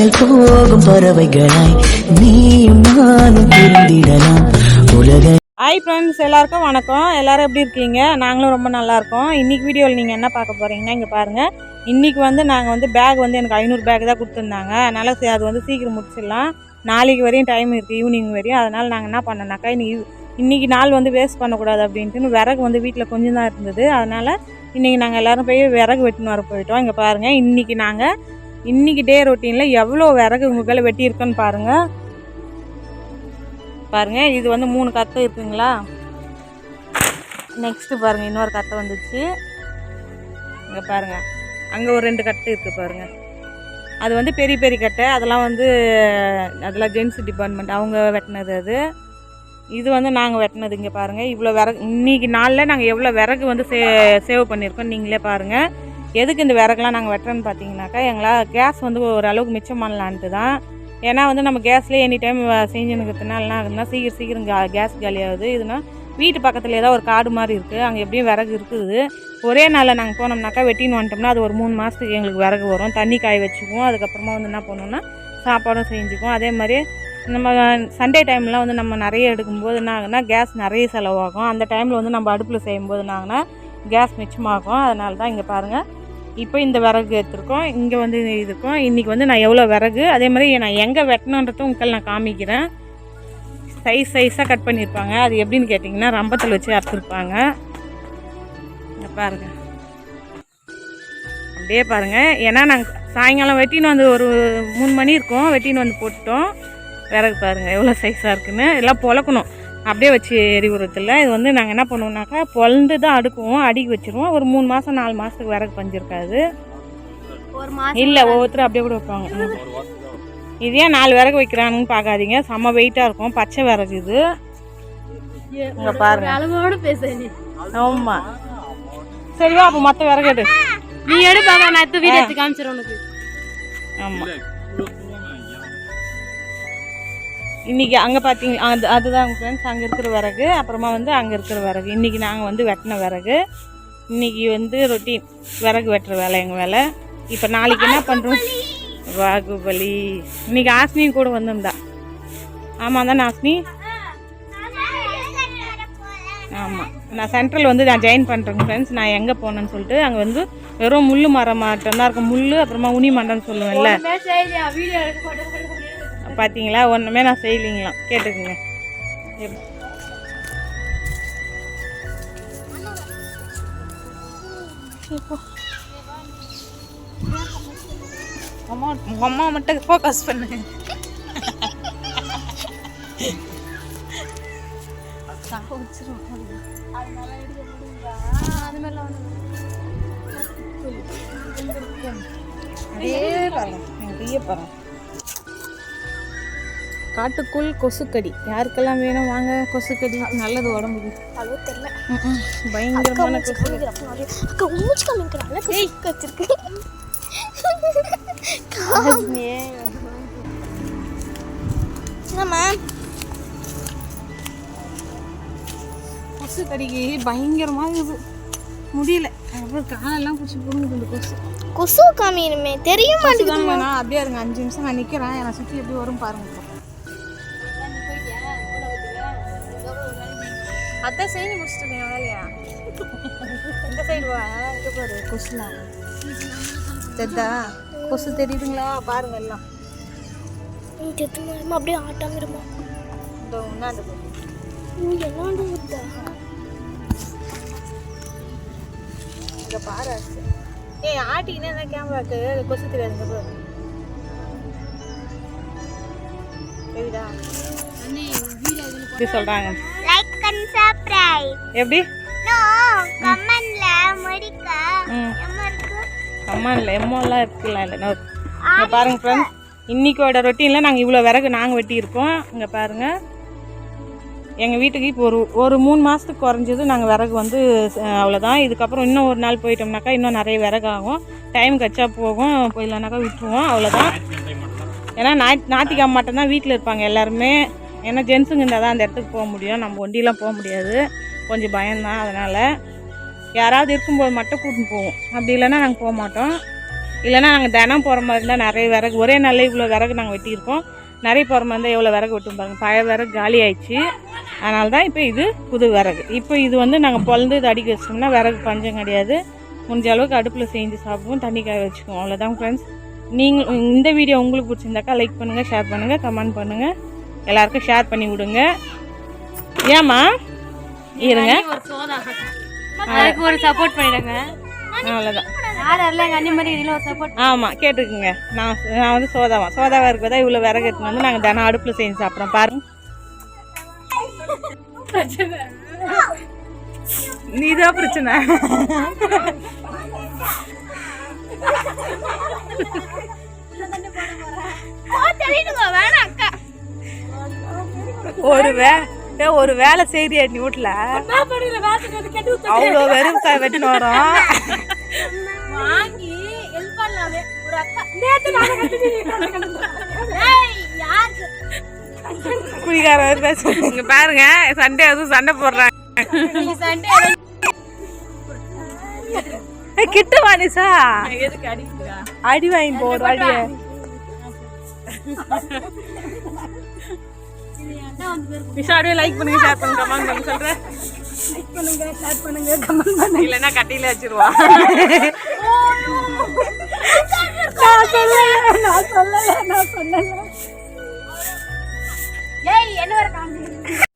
மின்னல் போகும் பறவைகளாய் நீயும் நானும் பிரிந்திடலாம் உலக ஹாய் ஃப்ரெண்ட்ஸ் எல்லாருக்கும் வணக்கம். எல்லாரும் எப்படி இருக்கீங்க? நாங்களும் ரொம்ப நல்லா இருக்கோம். இன்னைக்கு வீடியோவில் நீங்கள் என்ன பார்க்க போகிறீங்கன்னா இங்கே பாருங்கள் இன்னைக்கு வந்து நாங்கள் வந்து பேக் வந்து எனக்கு ஐநூறு பேக் தான் கொடுத்துருந்தாங்க. அதனால் சரி அது வந்து சீக்கிரம் முடிச்சிடலாம். நாளைக்கு வரையும் டைம் இருக்குது ஈவினிங் வரையும். அதனால் நாங்கள் என்ன பண்ணோம்னாக்கா இன்னைக்கு இன்றைக்கி நாள் வந்து வேஸ்ட் பண்ணக்கூடாது அப்படின்ட்டு விறகு வந்து வீட்டில் கொஞ்சம் தான் இருந்தது. அதனால் இன்றைக்கி நாங்கள் எல்லோரும் போய் விறகு வெட்டின்னு வர போயிட்டோம். இங்கே பாருங்கள் இன்றைக்கி நாங்கள் இன்றைக்கி டே ரொட்டீனில் எவ்வளோ விறகு உங்கள் வெட்டியிருக்குன்னு பாருங்கள் பாருங்கள் இது வந்து மூணு கத்தை இருக்குங்களா? நெக்ஸ்ட்டு பாருங்கள் இன்னொரு கட்டை வந்துச்சு. இங்கே பாருங்கள் அங்கே ஒரு ரெண்டு கட்டை இருக்குது பாருங்கள் அது வந்து பெரிய பெரிய கட்டை. அதெல்லாம் வந்து அதெல்லாம் ஜென்ஸ் டிபார்ட்மெண்ட் அவங்க வெட்டினது அது. இது வந்து நாங்கள் வெட்டினது இங்கே பாருங்கள் இவ்வளோ விறகு இன்றைக்கி நாளில் நாங்கள் எவ்வளோ விறகு வந்து சே சேவ் பண்ணியிருக்கோம் நீங்களே பாருங்கள் எதுக்கு இந்த விறகுலாம் நாங்கள் வெட்டுறோன்னு பார்த்தீங்கன்னாக்கா எங்களால் கேஸ் வந்து ஓரளவுக்கு மிச்சம் பண்ணலான்ட்டு தான். ஏன்னா வந்து நம்ம கேஸ்லேயே எனி டைம் செஞ்சுனுக்கிறதுனால என்ன ஆகுதுன்னா சீக்கிரம் சீக்கிரம் கா கேஸ் காலியாகுது. இதுனா வீட்டு பக்கத்தில் ஏதோ ஒரு காடு மாதிரி இருக்குது அங்கே எப்படியும் விறகு இருக்குது. ஒரே நாளில் நாங்கள் போனோம்னாக்கா வெட்டின்னு வந்துட்டோம்னா அது ஒரு மூணு மாதத்துக்கு எங்களுக்கு விறகு வரும். தண்ணி காய வச்சுக்குவோம். அதுக்கப்புறமா வந்து என்ன பண்ணுவோம்னா சாப்பாடும் செஞ்சுக்குவோம். அதே மாதிரி நம்ம சண்டே டைம்லாம் வந்து நம்ம நிறைய எடுக்கும்போது என்ன ஆகுனா கேஸ் நிறைய செலவாகும். அந்த டைமில் வந்து நம்ம அடுப்பில் செய்யும்போது என்ன ஆகுனா கேஸ் மிச்சமாகும். அதனால தான் இங்கே பாருங்கள் இப்போ இந்த விறகு எடுத்துருக்கோம் இங்கே வந்து இருக்கோம். இன்றைக்கி வந்து நான் எவ்வளோ விறகு? அதே மாதிரி நான் எங்கே வெட்டணுன்றதும் உங்களுக்கு நான் காமிக்கிறேன். சைஸ் சைஸாக கட் பண்ணியிருப்பாங்க அது எப்படின்னு கேட்டிங்கன்னா ரம்பத்தில் வச்சு அறுத்துருப்பாங்க. இங்க பாருங்கள் அப்படியே பாருங்கள் ஏன்னா நாங்கள் சாயங்காலம் வெட்டின்னு வந்து ஒரு மூணு மணி இருக்கும். வெட்டின்னு வந்து போட்டுட்டோம். விறகு பாருங்கள் எவ்வளோ சைஸாக இருக்குன்னு. எல்லாம் பொழக்கணும். அப்படியே வச்சு எரிவுறதில்ல இது வந்து நாங்கள் என்ன பண்ணுவோம்னாக்கா பொழந்து தான் அடுக்குவோம் அடுக்கி வச்சிருவோம். ஒரு மூணு மாதம் நாலு மாதத்துக்கு விறகு பஞ்சிருக்காது. இல்லை ஒவ்வொருத்தரும் அப்படியே கூட வைப்பாங்க. இது ஏன் நாலு விறகு வைக்கிறானுன்னு பார்க்காதீங்க. செம்ம வெயிட்டாக இருக்கும். பச்சை விறகு இது. இங்கே பாருங்க. அளவோடு பேச நீ. ஆமாம் சரிவா அப்போ மற்ற விறகு எடு. நீ எடு பாப்பா நான் எடுத்து வீடியோ எடுத்து காமிச்சிடுறேன் உனக்கு. ஆமாம் இன்றைக்கி அங்கே பார்த்தீங்க அது அதுதான் ஃப்ரெண்ட்ஸ் அங்கே இருக்கிற விறகு அப்புறமா வந்து அங்கே இருக்கிற விறகு. இன்றைக்கி நாங்கள் வந்து வெட்டின விறகு. இன்னைக்கு வந்து ரொட்டீன் விறகு வெட்டுற வேலை எங்கள் வேலை இப்போ நாளைக்கு என்ன பண்ணுறோம் பாகுபலி இன்னைக்கு ஆஸ்னியும் கூட வந்திருந்தா. ஆமாம் தானே ஆஸ்மி? ஆமாம் நான் சென்ட்ரல் வந்து நான் ஜாயின் பண்ணுறேங்க ஃப்ரெண்ட்ஸ் நான் எங்கே போனேன்னு சொல்லிட்டு அங்கே வந்து வெறும் முள் மரம் மட்டும்தான் இருக்கும். முள் அப்புறமா உனி மண்டம்னு சொல்லுவேன்ல. பார்த்தீங்களா ஒன்றுமே நான் செய்யலைங்களாம். கேட்டுக்குங்க. அம்மா அம்மா மட்டும் ஃபோக்கஸ் பண்ணு. அதே பாருங்க நிறைய பாருங்க காட்டுக்குள் கொசுக்கடி. யாருக்கெல்லாம் வேணும் வாங்க கொசுக்கடி. நல்லது உடம்புக்கு. அது தெரியல. பயங்கரமான கொசு அக்கா மூச்சு காமிக்கிறாங்க வச்சிருக்கு. என்னம்மா? கொசு கடிக்கு பயங்கரமா இருக்குது. முடியல. அப்புறம் காலெல்லாம் பிடிச்சி போடுங்க இந்த கொசு. கொசு காமிக்கணுமே. தெரிய வேணாம் அப்படியே இருங்க. அஞ்சு நிமிஷம் நான் நிற்கிறேன் என்னை சுற்றி எப்படி வரும் பாருங்க. அதான் செஞ்சு முடிச்சிட்டு வேலையா? இந்த சைடு வா இங்கே பாரு கொசுலாம் தெரிதா கொசு தெரியுதுங்களா? பாருங்க எல்லாம். அப்படியே ஆட்டாம இருமா. இந்த பாரு. எல்லாம் இங்க பாரு. ஏய் ஆட்டிக்கினே என்ன கேமராக்கு கொசு தெரியாதுங்க பாரு. தெரியுதா? இப்படி எப்படி? நோ கமெண்ட்ல முடிக்க ம். எம்மா இருக்கு? அம்மா இல்லை எம்மோலாம் இருக்குல்ல இல்லை இங்கே பாருங்க ஃப்ரெண்ட்ஸ் இன்னைக்கோட ரொட்டீனில் நாங்கள் இவ்வளோ விறகு நாங்கள் வெட்டியிருக்கோம். இங்கே பாருங்க. எங்கள் வீட்டுக்கு இப்போ ஒரு ஒரு மூணு மாதத்துக்கு குறைஞ்சது நாங்கள் விறகு வந்து அவ்வளோதான் இதுக்கப்புறம் இன்னும் ஒரு நாள் போயிட்டோம்னாக்கா இன்னும் நிறைய விறகு ஆகும் டைம் கச்சா போகும். போயிடலானாக்கா விட்டுருவோம். அவ்வளோதான் ஏன்னா ஞாயிற்று ஞாயிற்றுக்கிழமை மட்டும்தான் வீட்டில் இருப்பாங்க எல்லாருமே. ஏன்னா ஜென்ஸுங்க இருந்தால் தான் அந்த இடத்துக்கு போக முடியும். நம்ம ஒண்டிலாம் போக முடியாது. கொஞ்சம் பயம்தான் அதனால் யாராவது இருக்கும்போது மட்டும் கூட்டின்னு போவோம். அப்படி இல்லைன்னா நாங்கள் போக மாட்டோம். இல்லைன்னா நாங்கள் தினம் போகிற மாதிரி இருந்தால் நிறைய விறகு ஒரே நாளில் இவ்வளோ விறகு நாங்கள் வெட்டியிருக்கோம். நிறைய போகிற மாதிரி இருந்தால் எவ்வளோ விறகு வெட்டும் பாருங்கள் பழைய விறகு காலி ஆயிடுச்சு. அதனால தான் இப்போ இது புது விறகு. இப்போ இது வந்து நாங்கள் பொழந்து இது அடிக்க வச்சோம்னா விறகு பஞ்சம் கிடையாது. முடிஞ்ச அளவுக்கு அடுப்பில் செஞ்சு சாப்பிடுவோம். தண்ணி காய வச்சுக்குவோம். அவ்வளோதான் ஃப்ரெண்ட்ஸ் நீங்கள் இந்த வீடியோ உங்களுக்கு பிடிச்சிருந்தாக்கா லைக் பண்ணுங்கள் ஷேர் பண்ணுங்கள் கமெண்ட் பண்ணுங்கள் எல்லாருக்கும் ஷேர் பண்ணி விடுங்க. ஏம்மா? இருங்க. அதுக்கு ஒரு சப்போர்ட் பண்ணிடுங்க. அவ்வளோதான் ஆமாம் கேட்டுக்குங்க நான் நான் வந்து சோதாவா? சோதாவா இருக்கிறதா? இவ்வளோ விறகு எடுத்துன்னு வந்து நாங்கள் தினம் அடுப்பில் செஞ்சு சாப்பிட்றோம். பாருங்க நீதான் பிரச்சனை. ஒரு வே டேய், ஒரு வேலை செய்தியா நீ வீட்ல? அவ்வளோ வெறும் காய் வெட்டின்னு வரோம் வாங்கி ஹெல்ப் பண்ணலாமே ஒரு அக்கா. நேத்து யாருக்கு? குடிக்கார பேச இங்க பாருங்க சண்டே அதுவும் சண்டை போடுறாங்க. ஏய், கிட்ட வாணிசா அடி வாங்கி போடு அடிய. விஷா லைக் பண்ணுங்க ஷேர் பண்ணுங்க கமெண்ட் பண்ணுங்க சொல்றேன் லைக் பண்ணுங்க ஷேர் பண்ணுங்க கமெண்ட் பண்ணுங்க இல்லனா கட்டில வச்சிருவா. நான் சொல்லல நான் சொல்லல நான் சொல்லல. ஏய் என்ன வர காமிச்சு